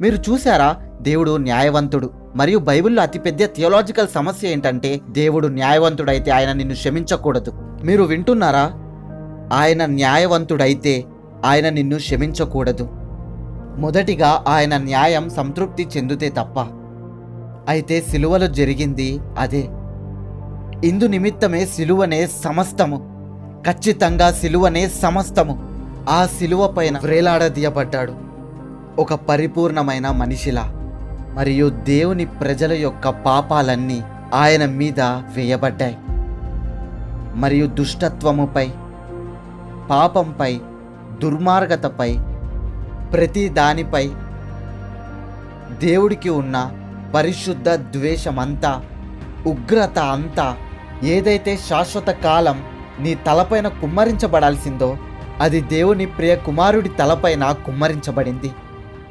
మీరు చూసారా దేవుడు న్యాయవంతుడు. మరియు బైబిల్లో అతిపెద్ద థియోలాజికల్ సమస్య ఏంటంటే దేవుడు న్యాయవంతుడైతే ఆయన నిన్ను క్షమించకూడదు. మీరు వింటున్నారా? ఆయన న్యాయవంతుడైతే ఆయన నిన్ను క్షమించకూడదు. మొదటిగా ఆయన న్యాయం సంతృప్తి చెందితే తప్ప. అయితే సిలువలో జరిగింది అదే. ఇందు నిమిత్తమే సిలువనే సమస్తము. ఖచ్చితంగా సిలువనే సమస్తము. ఆ సిలువ పైన వ్రేలాడదీయబడ్డాడు ఒక పరిపూర్ణమైన మనిషిలా మరియు దేవుని ప్రజల యొక్క పాపాలన్నీ ఆయన మీద వేయబడ్డాయి. మరియు దుష్టత్వముపై పాపంపై దుర్మార్గతపై ప్రతి దానిపై దేవుడికి ఉన్న పరిశుద్ధ ద్వేషమంతా ఉగ్రత అంతా ఏదైతే శాశ్వత కాలం నీ తలపైన కుమ్మరించబడాల్సిందో అది దేవుని ప్రియ కుమారుడి తలపైన కుమ్మరించబడింది.